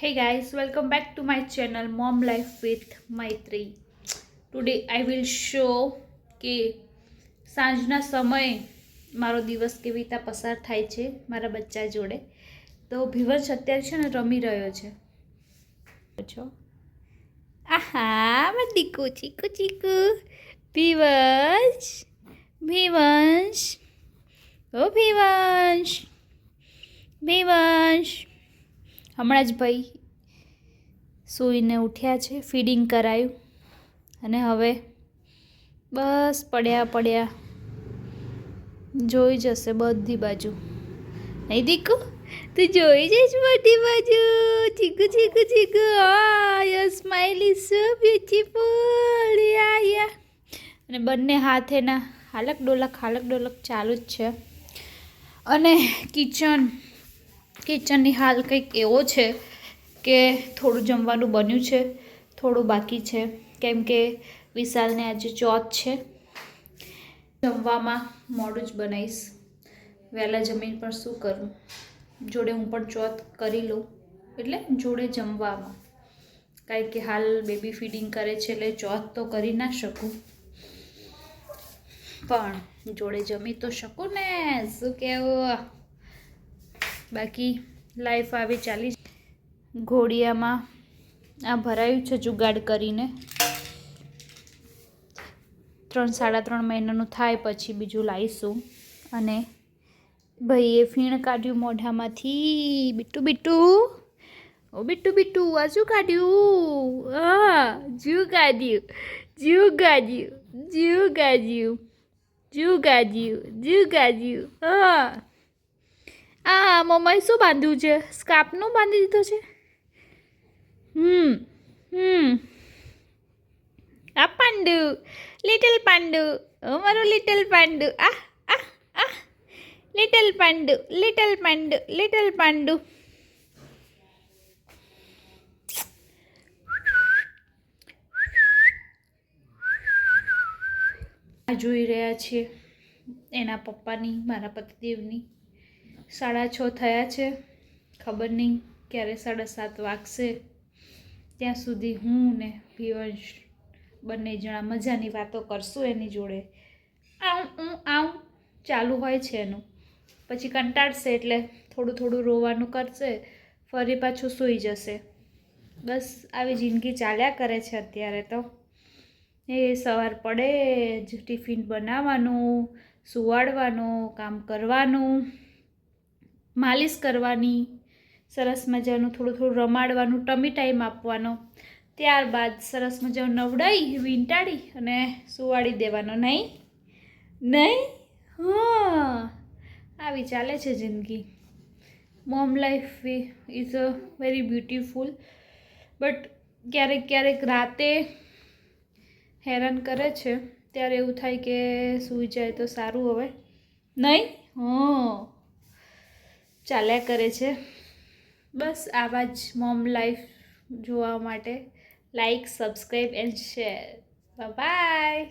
Hey guys, welcome back to my channel Mom Life with Maitri. Today I will show કે સાંજના સમયે મારો દિવસ કેવી રીતે પસાર થાય છે મારા બચ્ચા જોડે. તો ભીવંશ અત્યારે છે ને રમી રહ્યો છે. છો આહા મેં દીકુ ચીકુ ચીકુ ભીવંશ ભીવંશ ઓ ભીવંશ ભીવંશ હમણાં જ ભાઈ સૂઈને ઉઠ્યા છે ફીડિંગ કરાયું અને હવે બસ પડ્યા પડ્યા જોઈ જશે બધી બાજુ. નહીં દીકુ? તું જોઈ જઈશ બધી બાજુ. ચીકુ ચીકુ ચીકુ. આ your smile is so beautiful અને બંને હાથ એના હાલક ડોલક હાલક ડોલક ચાલુ જ છે. અને કિચન કિચનની હાલ કંઈક એવો છે કે થોડું જમવાનું બન્યું છે, થોડું બાકી છે. કેમ કે વિશાલને આજે ચોથ છે. જમવામાં મોડું જ બનાવીશ. વહેલા જમીન પર શું કરું? જોડે હું પણ ચોથ કરી લઉં. એટલે જોડે જમવામાં. કારણ કે હાલ બેબી ફીડિંગ કરે છે એટલે ચોથ તો કરી ના શકું. પણ જોડે જમી તો શકું ને? શું કહેવું બાકી લાઈફ આવી ચાલી ઘોડિયામાં આ ભરાયું છે જુગાડ કરીને. ત્રણ, સાડા ત્રણ મહિનાનું થાય પછી બીજું લાવીશું. અને ભાઈએ ફીણ કાઢ્યું મોઢામાંથી. બીટું બિટ્ટુ ઓ, બીટું બીટું, આ શું કાઢ્યું? હા, જીવ કાઢ્યું જીવ કાઢ્યું જીવ કાઢ્યું જીવ કાઢ્યું જીવ કાઢ્યું હા. આ મમ્માએ શું બાંધ્યું છે? સ્કાર્પનું બાંધી દીધો છે? હમ હમ. આ પાંડુ લિટલ પાંડુ, અમારું લિટલ પાંડુ. આ આ આ. Little Pandu little Pandu little Pandu. આ જોઈ રહ્યા છીએ એના પપ્પાની, મારા પતિદેવની. સાડા છ થયા છે. ખબર નહીં ક્યારે સાડા સાત વાગશે. ત્યાં સુધી હું ને ભીવંશ બંને જણા મજાની વાતો કરશું એની જોડે. આવ હું આવું ચાલુ હોય છે એનું. પછી કંટાળશે એટલે થોડું થોડું રોવાનું કરશે, ફરી પાછું સૂઈ જશે. બસ આવી જિંદગી ચાલ્યા કરે છે અત્યારે તો. એ સવાર પડે જ ટિફિન બનાવવાનું, સુવાડવાનું, કામ કરવાનું. માલિશ કરવાની, સરસ મજાનું થોડું થોડું રમાડવાનું, ટમી ટાઈમ આપવાનો. ત્યારબાદ સરસ મજાનું નવડાવી વીંટાળી અને સુવાડી દેવાનો. નહીં? નહીં? હા. આવી ચાલે છે જિંદગી. Mom life is a very beautiful. But ક્યારેક ક્યારેક રાતે હેરાન કરે છે. ત્યારે એવું થાય કે સૂઈ જાય તો સારું હવે. નહીં? હં. ચાલ્યા કરે છે. બસ આવા જ મોમ લાઈફ જોવા માટે like subscribe and share bye